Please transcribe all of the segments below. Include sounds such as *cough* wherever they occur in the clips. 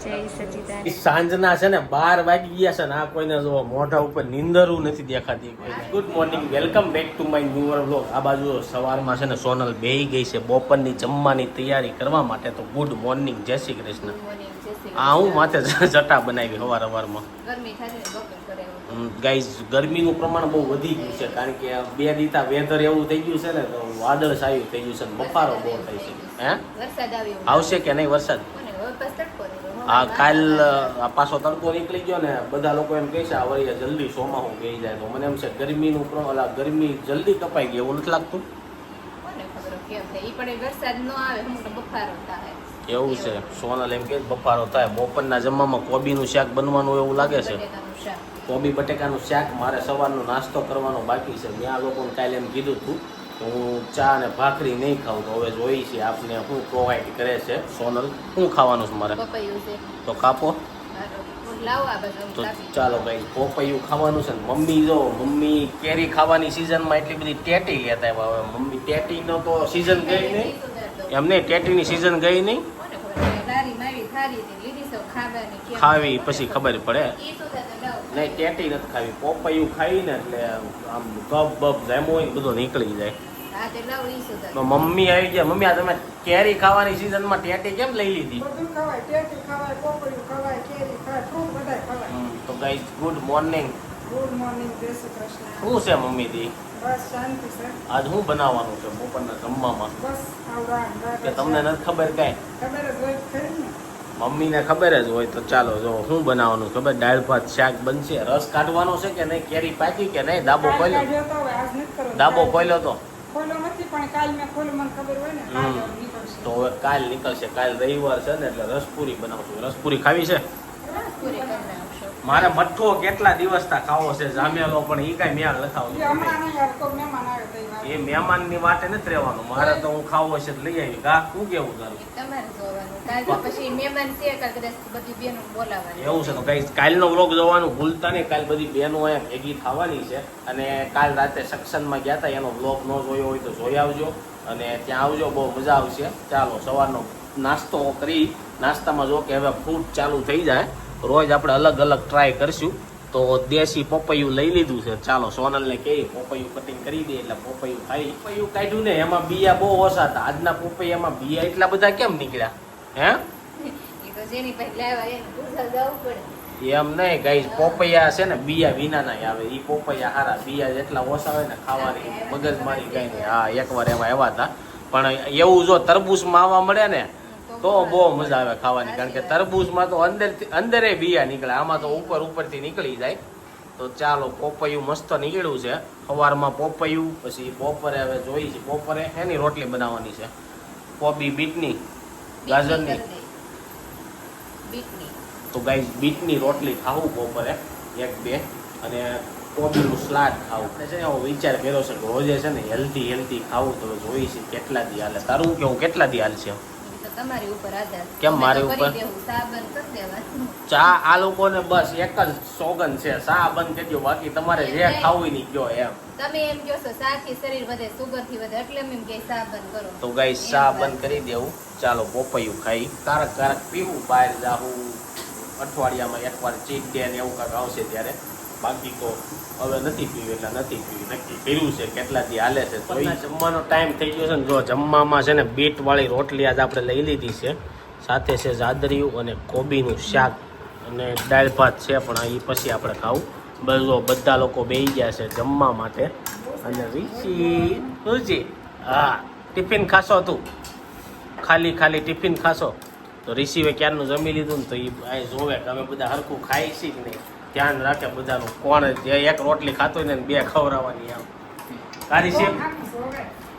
સાંજના છે ને બાર વાગી ગયા છે ને આ કોઈને જો મોઢા ઉપર નીંદરું નથી દેખાતી કોઈ. Good morning welcome back to my new vlog આ બાજુ સવારમાં છે ને સોનલ બેહી ગઈ છે બપોરની જમવાની તૈયારી કરવા માટે. તો ગુડ મોર્નિંગ જય શ્રી કૃષ્ણ. આ હું માથે જટા બનાવી કરે એવું. ગાઈઝ ગરમીનું પ્રમાણ બહુ વધી ગયું છે કારણ કે બે દીતા વેધર એવું થઈ ગયું છે ને તો વાદળ સાયું થઈ ગયું છે ને બફારો બહુ થાય છે. હે? આવશે કે નહીં વરસાદ? આ કાલ પાછો તડકો નીકળી ગયો ને બધા લોકો એમ કહે છે આ વળી જલ્દી સોમાહું ગઈ જાય. તો મને એમ છે ગરમીનું ઓલા ગરમી જલ્દી કપાઈ ગઈ એવું નથી લાગતું? હું એવું છે. સોનલ એમ કે બફારો થાય. બપોરના જમવામાં કોબીનું શાક બનવાનું એવું લાગે છે? કોબી બટેકાનું શાક મારે સવારનો નાસ્તો કરવાનો બાકી છે. મેં આ લોકોને કાલે એમ કીધું હતું હું ચા અને ભાખરી નહીં ખાઉં તો હવે જોઈ છે આપને શું પ્રોવાઈડ કરે છે. સોનલ શું ખાવાનું છે મારે? તો કાપો. તો ચાલો ભાઈ પોપૈયું ખાવાનું છે ને મમ્મી જો મમ્મી કેરી ખાવાની સિઝનમાં એટલી બધી ટેટી લેતા હવે મમ્મી ટેટીનો તો સિઝન ગઈ નહીં. એમને ટેટીની સિઝન ગઈ નહીં? ખાવી પછી ખબર પડે. નહીં ટેટી નથી ખાવી. પોપૈયું ખાઈને એટલે આમ કપ બપ જેમ હોય ને બધું નીકળી જાય. હા મમ્મી આવી ગયા. મમ્મી આ તમે કેરી ખાવાની સિઝનમાં ટેટી કેમ લઈ લીધી? બધું ખવાય. ટેટી ખવાય પોપડિયું ખવાય કેરી ખવાય ફ્રૂટ બધાય ખવાય. હમ, તો guys good morning good morning જય શ્રી કૃષ્ણ. શું છે મમ્મી દી બસ શાંતિ છે. આજ શું બનાવવાનું છે બપોરના જમવામાં? બસ કે તમને નથી ખબર કાંઈ? ખબર જ હોય ખરી ને. મમ્મીને ખબર જ હોય તો ચાલો જો શું બનાવવાનું ખબર? દાળ ભાત શાક બનશે. રસ કાઢવાનો છે કે નહીં? કેરી પાકી કે નહીં? ડાબો ખોલ્યો? કાલ- ખોલ્યો તો? નથી પણ કાલ મેં મને ખબર હોય ને કાલ નીકળશે. તો કાલ નીકળશે. કાલ રવિવાર છે ને એટલે રસપુરી બનાવશું રસપુરી ખાવી છે. મારે મઠ્ઠો કેટલા દિવસથી ખાવો છે જામેલો પણ એ કાંઈ એ નહીં યાર કોઈ મહેમાનની તો વાત. એ નથી રહેવાનું. મારે તો હું ખાવો છે લઈ આવી. કા શું કેવું તારું? એ તમારે જોવાનું. કાલ તો પછી મહેમાન છે કાલ કદાચ બધી બેનો બોલાવવાની. એવું છે તો કઈ કાલનો વ્લોગ જોવાનું ભૂલતા નહીં. કાલ બધી બહેનો એમ ભેગી થવાની છે અને કાલ રાતે માં ગયા હતા એનો વ્લોગ ન જોયો હોય તો જોઈ આવજો અને ત્યાં આવજો બહુ મજા આવશે. ચાલો સવારનો નાસ્તો કરી નાસ્તામાં જો કે હવે ફૂડ ચાલુ થઈ જાય. રોજ આપણે અલગ અલગ ટ્રાય કરશું. તો દેશી પપૈયું લઈ લીધું છે. ચાલો સોનલને કહીએ પપૈયું કટિંગ કરી દે એટલે પપૈયું ખાઈ પપૈયું કાઢ્યું ને એમાં બિયા બહુ ઓછા હતા. આજના પપૈયામાં બીયા એટલા બધા કેમ નીકળ્યા? હે? *laughs* એમ નહીં ગાઈસ પોપૈયા છે ને બિયા વિના ના આવે. એ પોપૈયા હારા બિયા જેટલા ઓછા હોય ને ખાવાની મગજ મારી ગઈ ને. હા એકવાર એમાં એવા હતા. પણ એવું જો તરબૂચમાં આવવા મળે ને તો બહુ મજા આવે ખાવાની કારણ કે તરબૂચમાં તો અંદર અંદરે બિયા નીકળે આમાં તો ઉપર ઉપરથી નીકળી જાય. તો ચાલો પોપૈયું મસ્ત નીકળ્યું છે. સવારમાં પોપૈયું પછી બપોરે હવે જોઈ છે બપોરે એની રોટલી બનાવવાની છે. કોબી બીટની ગાજરની. તો ગાઈસ બીટની રોટલી ખાવું બપોરે એક બે. અને કોબીનું સ્લાડ ખાવું. છે એવો વિચાર કર્યો છે કે રોજે છે ને હેલ્ધી હેલ્ધી ખાવું તો જોઈ છે કેટલા દી હાલે તારું કેવું કેટલા દી એ તો તમારી ઉપર આધાર. કેમ મારી ઉપર? ચા આ લોકોને બસ એક જ સોગન છે. ચા બંધ કરી દો બાકી તમારે જે ખાવું નહીં કયો એમ. તમે એમ કહો છો શરીર વધે સુગરથી વધે એટલે એમ કે સાબન કરો. તો ગાઈસ ચા બંધ કરી દેવું. ચાલો પોપૈયું ખાઈ. કારક કારક પીવું બહાર જાવું અઠવાડિયામાં એકવાર ચીટ ડે ને એવું કાંઈક આવશે ત્યારે. બાકી તો હવે નથી પીવી એટલે નથી પીવી. નક્કી કર્યું છે કેટલા દી હાલે છે તો જમવાનો ટાઈમ થઈ ગયો છે ને જો જમવામાં છે ને બીટ વાળી રોટલી આજ આપણે લઈ લીધી છે સાથે છે જાદરિયું અને કોબીનું શાક અને દાળ ભાત છે પણ એ પછી આપણે ખાવું. બધો બધા લોકો બેસી ગયા છે જમવા માટે. અને રીચી રુચિ હા ટિફિન ખાશો તું? ખાલી ખાલી ટિફિન ખાશો? તો રિસીવે ક્યારનું જમી લીધું ને તો એ જોવે કે અમે બધા હરખું ખાઈ છીએ કે નહીં. ધ્યાન રાખે બધાનું. કોણ જે એક રોટલી ખાતો હોય ને બે ખવડાવવાની આમ તારી છે.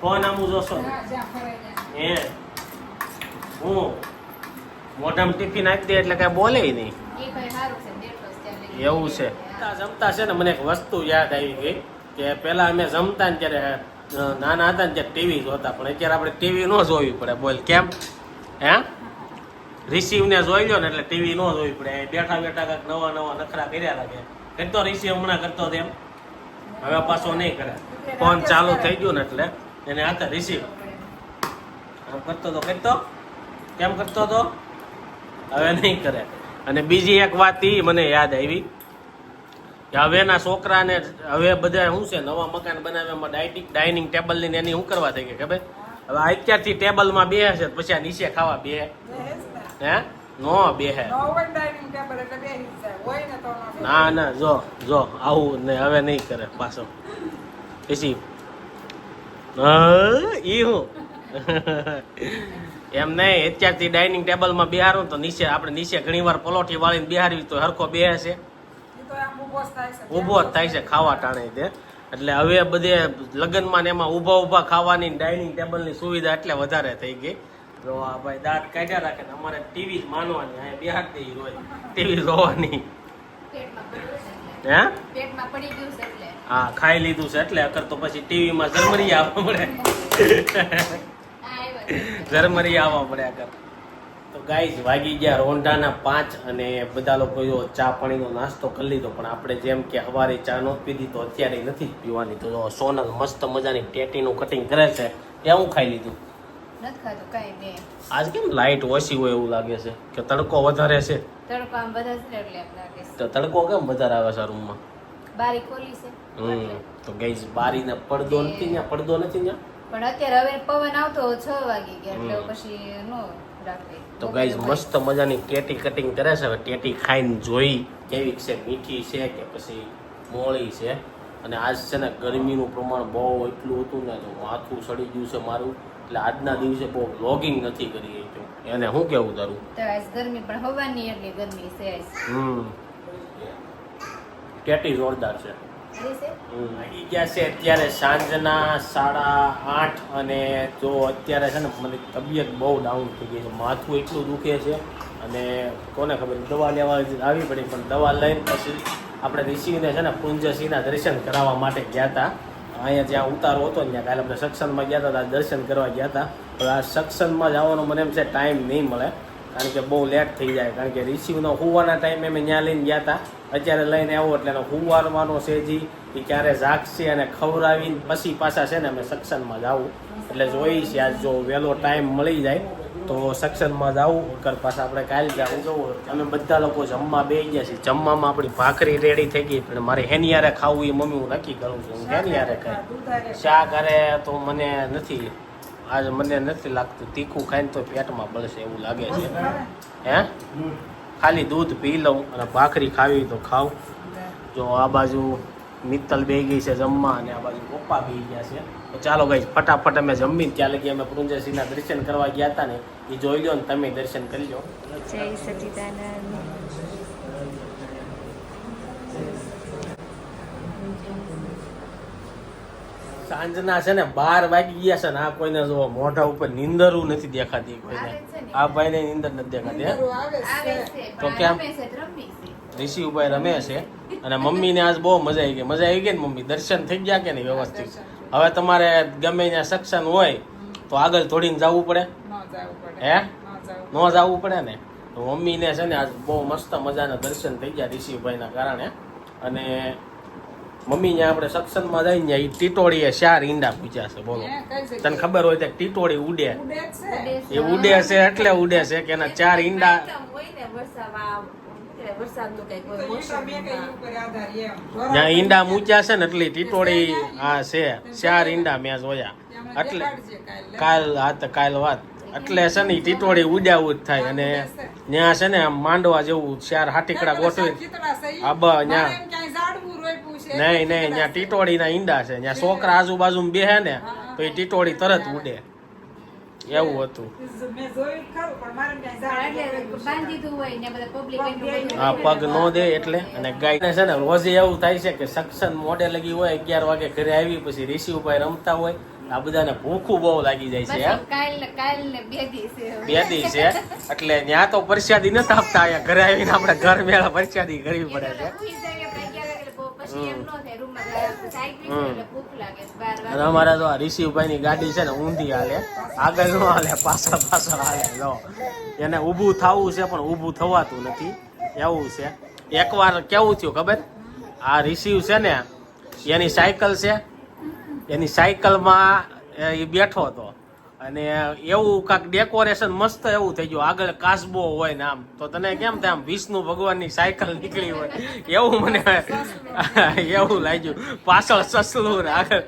કોણ આમું જોશો? ત્યાં. હે? મોઢામાં ટિફિન આપી દે એટલે કાંઈ બોલે નહીં. એ એવું છે. જમતા છે ને મને એક વસ્તુ યાદ આવી ગઈ કે પહેલાં અમે જમતા ને ત્યારે નાના હતા ને ત્યારે ટીવી જોતા. પણ અત્યારે આપણે ટીવી ન જોવી પડે. બોલ, કેમ? હે? રિસીવ ને જોઈ લો ને એટલે ટીવી ન જોવી પડે. બેઠા બેઠા કાંઈક નવા નવા નખરા કર્યા લાગે. કરતો રિસીવ હમણાં કરતો તેમ હવે પાછો નહીં કરે. ફોન ચાલુ થઈ ગયો ને એટલે એને હાથે રિસીવ. આમ કરતો તો? કરતો કેમ કરતો તો હવે નહીં કરે. અને બીજી એક વાત ઈ મને યાદ આવી કે હવેના છોકરાને હવે બધા શું છે, નવા મકાન બનાવવામાં ડાઇનિંગ ડાઇનિંગ ટેબલ લઈને એની શું કરવા થઈ ગઈ ખબર? હવે અત્યારથી ટેબલમાં બે છે પછી આ નીચે ખાવા બે. હે? નો બે હે. ન ને જ જો આવું ને હવે નહીં કરે પાછો. પછી ઈ હું એમ નહીં અત્યારથી ડાઇનિંગ ટેબલમાં બિહારું તો નીચે આપણે નીચે ઘણીવાર પલોઠી વાળીને બિહારવી તો હરખો બેહે છે ઈ તો આમ ઊભો જ થાય છે. ઊભો જ થાય છે ખાવા ટાણે તે એટલે હવે બધે લગ્નમાં ને એમાં ઊભા ઊભા ખાવાની ડાઇનિંગ ટેબલની સુવિધા એટલે વધારે થઈ ગઈ. જો આ ભાઈ દાંત કાઢ્યા રાખે ને અમારે ટીવી જ માનવાની અહીંયા બિહાર દે રોજ ટીવી જોવાની. હે? પેટમાં પડી ગયું છે એટલે. હા ખાઈ લીધું છે એટલે અગર તો પછી ટીવીમાં ઝરમરી આવવા પડે જરમરી આવવા પડે અગર. તો ગાઈઝ વાગી ગયા રોંઢાના પાંચ અને બધા લોકો જો ચા પાણીનો નાસ્તો કરી લીધો પણ આપણે જેમ કે સવારે ચા નો પીધી તો અત્યારે નથી પીવાની. તો સોનલ મસ્ત મજાની ટેટીનું કટિંગ કરે છે એ હું ખાઈ લીધું. નથી ખાધું કાંઈ નહીં. આજ કેમ લાઇટ ઓછી હોય એવું લાગે છે? કે તડકો વધારે છે? તડકો આમ વધારે છે એટલે એમ લાગે છે. તો તડકો કેમ વધારે આવે છે રૂમમાં બારી ખોલી છે. હમ. તો ગાઈઝ બારીને પડદો નથી ત્યાં? પડદો નથી ત્યાં? પણ અત્યારે હવે પવન આવતો છ વાગી ગયા એટલે પછી નો તો ગાઈઝ મસ્ત મજાની ટેટી કટિંગ કરે છે. હવે ટેટી ખાઈને જોઈ કેવી છે? મીઠી છે કે પછી મોળી છે? અને આજ છે ને ગરમીનું પ્રમાણ બહુ એટલું હતું ને તો માથું સડી ગયું છે મારું. એટલે આજના દિવસે બહુ વ્લોગિંગ નથી કરી શક્યો. એને શું કેવું તારું? તો આજ ગરમી પણ હવાની એટલી ગરમી છે હમ. ટેટી જોરદાર છે. ગયા છે અત્યારે સાંજના સાડા આઠ અને જો અત્યારે છે ને મને તબિયત બહુ ડાઉન થઈ ગઈ છે. માથું એટલું દુખે છે અને કોને ખબર દવા લેવા આવી પડી પણ દવા લઈને પછી આપણે ઋષિને છે ને પુંજસિંહના દર્શન કરાવવા માટે ગયા હતા. અહીંયા જ્યાં ઉતારો હતો, ત્યાં કાલે આપણે સત્સંગમાં ગયા હતા દર્શન કરવા ગયા હતા. પણ આ સત્સંગમાં જવાનો મને એમ છે ટાઈમ નહીં મળે, કારણ કે બહુ લેટ થઈ જાય. કારણ કે રિસીવનો હુવાના ટાઈમે અમે ત્યાં લઈને ગયા હતા. અત્યારે લઈને આવો એટલે એનો હુવારવાનો છે જી, એ ક્યારે જાગશે અને ખવડાવીને પછી પાછા છે ને અમે સત્સંગમાં જાવું. એટલે જોઈશ આજ જો વહેલો ટાઈમ મળી જાય તો સેક્શનમાં જવું કર પાસે આપણે કાલ જવું જવું અમે બધા લોકો જમવા બે ગયા છીએ. જમવામાં આપણી ભાખરી રેડી થઈ ગઈ પણ મારે હેની હારે ખાવું એ મમ્મી હું નક્કી કરું છું. હેની હારે ખાઈ. શાક તો મને નથી આજ મને નથી લાગતું. તીખું ખાઈને તો પેટમાં બળશે એવું લાગે છે. હે? ખાલી દૂધ પી લઉં અને ભાખરી ખાવી તો ખાવ જો આ બાજુ મિત્તલ બે ગઈ છે જમવા અને આ બાજુ પપ્પા બે ગયા છે. તો ચાલો ગઈ ફટાફટ અમે જમીને ત્યાં લગી અમે પૃંજયસિંહના દર્શન કરવા ગયા હતા ને એ જોઈ લો ને તમે દર્શન કરી લો જય સચિદાનંદ. સાંજના છે ને બાર વાગી ગયા છે ને આ કોઈને જો મોઢા ઉપર નીંદરું નથી દેખાતી કોઈને. આ ભાઈને નીંદર નથી દેખાતી તો કેમ? ઋષિ ઋષિભાઈ રમે છે. અને મમ્મીને આજ બહુ મજા આવી ગઈ. મજા આવી ગઈ ને મમ્મી? દર્શન થઈ ગયા કે નહીં વ્યવસ્થિત? હવે તમારે ગમે ત્યાં સક્ષમ હોય તો આગળ થોડીને જવું પડે. ન જાવું પડે. હે? ન જાવું પડે ને? તો મમ્મીને છે ને આજ બહુ મસ્ત મજાના દર્શન થઈ ગયા ઋષિભાઈના કારણે. અને મમ્મી ને આપણે સત્સંગમાં જઈને ત્યાં ટીટોળીએ ચાર ઈંડા પૂછ્યા છે બોલો? તને ખબર હોય તો ટીટોળી ઉડે. ઉડે જ છે. એ ઉડે છે એટલે ઉડે છે કે એના ચાર ઈંડા તો ઈ તો બે કઈ ઉપર આધાર એમ. ત્યાં ઈંડા મૂક્યા છે ને એટલે ટીટોળી આ છે ચાર ઈંડા મેં જોયા. એટલે કાલ આ તો કાલ વાત. એટલે છે ને ઈ ટીટોળી ઉડ્યા ઉજ થાય અને ત્યાં છે ને આમ માંડવા જેવું ચાર હાટીકડા ગોઠવી આ બ- છે. નહીં નહીં ત્યાં ટીટોળીના ઈંડા છે. ત્યાં છોકરા આજુબાજુ બેહે ને તો એ ટીટોળી તરત ઉડે. એવું હતું આ પગ નો દે એટલે અને ગાય છે ને રોજે એવું થાય છે કે સક્ષમ મોડે લગી હોય અગિયાર વાગે ઘરે આવી પછી ઋષિ ઉપાય રમતા હોય આ બધાને ભૂખું બહુ લાગી જાય છે હે? બે દી છે એટલે ત્યાં તો પરસ્યાદી નથી આપતા અહીંયા ઘરે આવીને આપણે ઘર મેળા પરસ્યાદી કરવી પડે છે અને અમારા તો આ ઋષિભાઈની ગાડી છે ને ઊંધી હાલે. આગળ નો હાલે, પાછળ પાછળ હાલે. લો એને ઊભું થવું છે, પણ ઊભું થવાતું નથી. એવું છે. એકવાર કેવું થયું ખબર? આ રિસીવ છે ને, એની સાયકલ છે, એની સાયકલમાં એ બેઠો હતો. અને એવું કાંક ડેકોરેશન મસ્ત એવું થઈ ગયું. આગળ કાસબો હોય ને આમ. તો તને કેમ થાય આમ વિષ્ણુ ભગવાનની સાયકલ નીકળી હોય? એવું મને એવું લાગ્યું. પાછળ સસલું ને આગળ.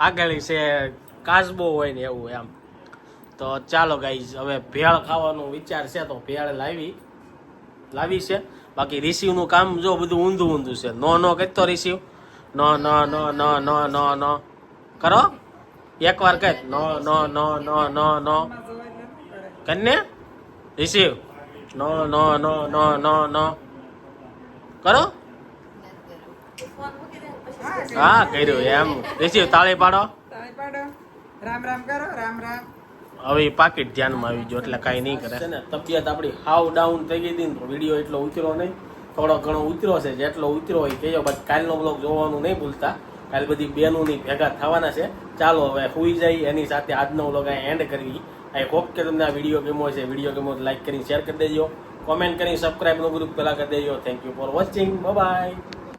આગળ છે કાસબો હોય ને એવું એમ. તો ચાલો ગાઈઝ હવે ભેળ ખાવાનો વિચાર છે તો ભેળ લાવી. લાવી છે. બાકી રિસીવનું કામ જો બધું ઊંધું ઊંધું છે. નો નો કહેતો receive? No no no no no no no. કરો? એકવાર કહે નો નો નો નો નો નો. એમાં ન કરે. Receive no no no no no no. કરો? હા, હા કર્યું એમ. રિસીવ તાળી પાડો. પાડો. રામ રામ કરો રામ રામ. હવે પાકીટ ધ્યાનમાં આવી ગયો એટલે કાંઈ નહીં કરે. ને તબિયત આપણી હાવ ડાઉન થઈ ગઈ હતી ને વીડિયો એટલો ઉતર્યો નહીં. થોડો ઘણો ઉતર્યો છે જેટલો ઉતર્યો હોય કહેજો બસ કાલનો બ્લોગ જોવાનું નહીં ભૂલતા. કાલ બધી બહેનોની ભેગા થવાના છે. ચાલો હવે સુઈ જાય, એની સાથે આજનો અહીં એન્ડ કરવી આઈ હોપ કે તમને આ વીડિયો ગમ્યો છે વીડિયો ગમ્યો તો લાઈક કરીને શેર કરી દેજો. કોમેન્ટ કરીને સબસ્ક્રાઈબનું ગ્રુપ પહેલાં કરી દેજો. Thank you for watching bye